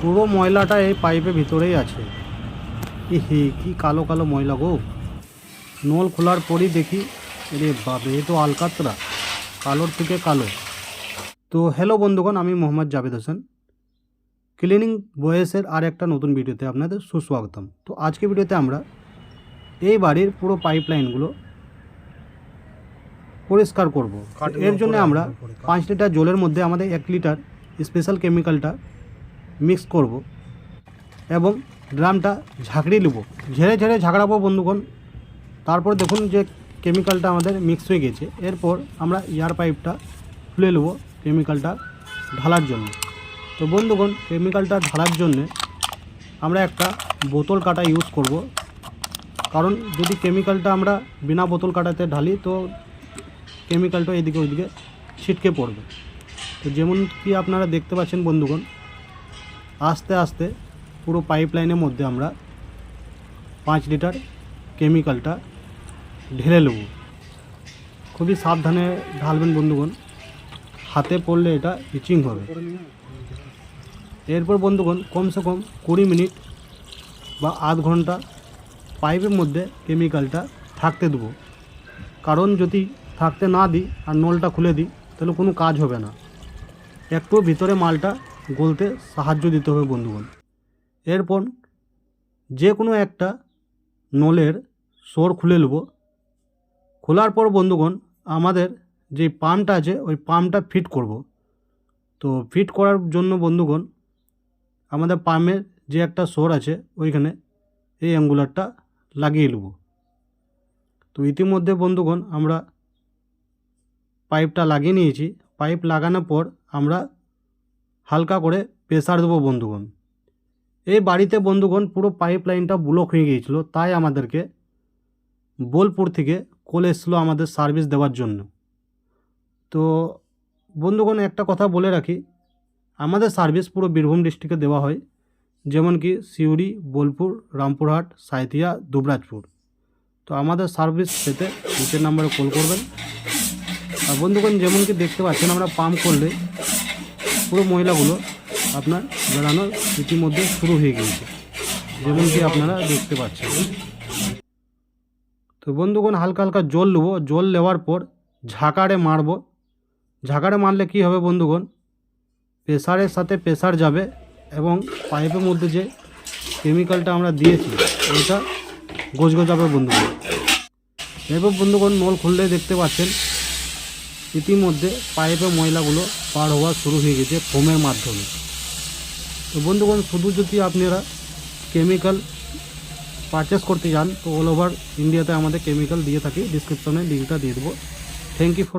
পুরো ময়লাটা এই পাইপের ভিতরেই আছে। এ হে কি কালো কালো ময়লা গো। নল খোলার পরই দেখি রে বাবে এ তো আলকাতরা কালোর থেকে কালো। তো হ্যালো বন্ধুগণ আমি মোহাম্মদ জাভেদ হোসেন। ক্লিনিং বয়েসের আর একটা নতুন ভিডিওতে আপনাদের সুস্বাগতম। তো আজকে ভিডিওতে আমরা এই বাড়ির পুরো পাইপ লাইনগুলো পরিষ্কার করব। এর জন্য আমরা পাঁচ লিটার জলের মধ্যে আমাদের এক লিটার স্পেশাল কেমিক্যালটা মিক্স করব এবং ড্রামটা ঝাঁকড়িয়ে নেব। ঝেড়ে ঝেড়ে ঝাঁকড়াবো বন্ধুগণ। তারপর দেখুন যে কেমিক্যালটা আমাদের মিক্স হয়ে গেছে। এরপর আমরা এয়ার পাইপটা খুলে নেব কেমিক্যালটা ঢালার জন্য। তো বন্ধুগণ, কেমিক্যালটা ঢালার জন্য আমরা একটা বোতল কাটা ইউজ করব। কারণ যদি কেমিক্যালটা আমরা বিনা বোতল কাটাতে ঢালি, তো কেমিক্যালটা এদিকে ওইদিকে ছিটকে পড়বে। তো যেমন কি আপনারা দেখতে পাচ্ছেন বন্ধুগণ আস্তে আস্তে পুরো পাইপলাইনের মধ্যে আমরা পাঁচ লিটার কেমিক্যালটা ঢেলে নেব। খুবই সাবধানে ঢালবেন বন্ধুগণ। হাতে পড়লে এটা ইচিং হবে। এরপর বন্ধুগণ, কমসে কম কুড়ি মিনিট বা আধ ঘণ্টা পাইপের মধ্যে কেমিক্যালটা থাকতে দেবো। কারণ যদি থাকতে না দিই আর নলটা খুলে দিই, তাহলে কোনো কাজ হবে না। একটু ভিতরে মালটা গলতে সাহায্য দিতে হবে বন্ধুগণ। এরপর যে কোনো একটা নলের সোর খুলে নেব। খোলার পর বন্ধুগণ, আমাদের যে পাম্পটা আছে, ওই পাম্পটা ফিট করব। তো ফিট করার জন্য বন্ধুগণ, আমাদের পাম্পের যে একটা সোর আছে, ওইখানে এই অ্যাঙ্গুলারটা লাগিয়ে নেব। তো ইতিমধ্যে বন্ধুগণ, আমরা পাইপটা লাগিয়ে নিয়েছি। পাইপ লাগানোর পর আমরা হালকা করে প্রেসার দেবো বন্ধুগণ। এই বাড়িতে বন্ধুগণ পুরো পাইপ লাইনটা ব্লক হয়ে গিয়েছিল, তাই আমাদেরকে বোলপুর থেকে কল এসেছিল আমাদের সার্ভিস দেওয়ার জন্য। তো বন্ধুগণ একটা কথা বলে রাখি, আমাদের সার্ভিস পুরো বীরভূম ডিস্ট্রিক্টে দেওয়া হয়, যেমন কি সিউড়ি, বোলপুর, রামপুরহাট, সাঁইথিয়া, দুবরাজপুর। তো আমাদের সার্ভিস পেতে নিচের নাম্বারে কল করবেন। আর বন্ধুগণ যেমন কি দেখতে পাচ্ছেন, আমরা পাম্প করলে পুরো ময়লাগুলো আপনার বেড়ানো ইতিমধ্যে শুরু হয়ে গিয়েছে যেমন কি আপনারা দেখতে পাচ্ছেন। তো বন্ধুগণ, হালকা হালকা জল নেব। জল নেওয়ার পর ঝাঁকারে মারবো। ঝাঁকারে মারলে কি হবে বন্ধুগণ? প্রেসারের সাথে প্রেসার যাবে এবং পাইপের মধ্যে যে কেমিক্যালটা আমরা দিয়েছি, ওইটা গোজগোজাবে বন্ধুগণ। এরপর বন্ধুগণ, নল খুললে দেখতে পাচ্ছেন, ইতিমধ্যে পাইপের ময়লাগুলো পার হওয়া শুরু হয়ে গেছে ফোমের মাধ্যমে। তো বন্ধুগণ, শুধু যদি আপনারা কেমিক্যাল পারচেস করতে যান, তো অল ওভার ইন্ডিয়াতে আমাদের কেমিক্যাল দিয়ে থাকি। ডিসক্রিপশনে লিঙ্কটা দিয়ে দেবো। Thank you for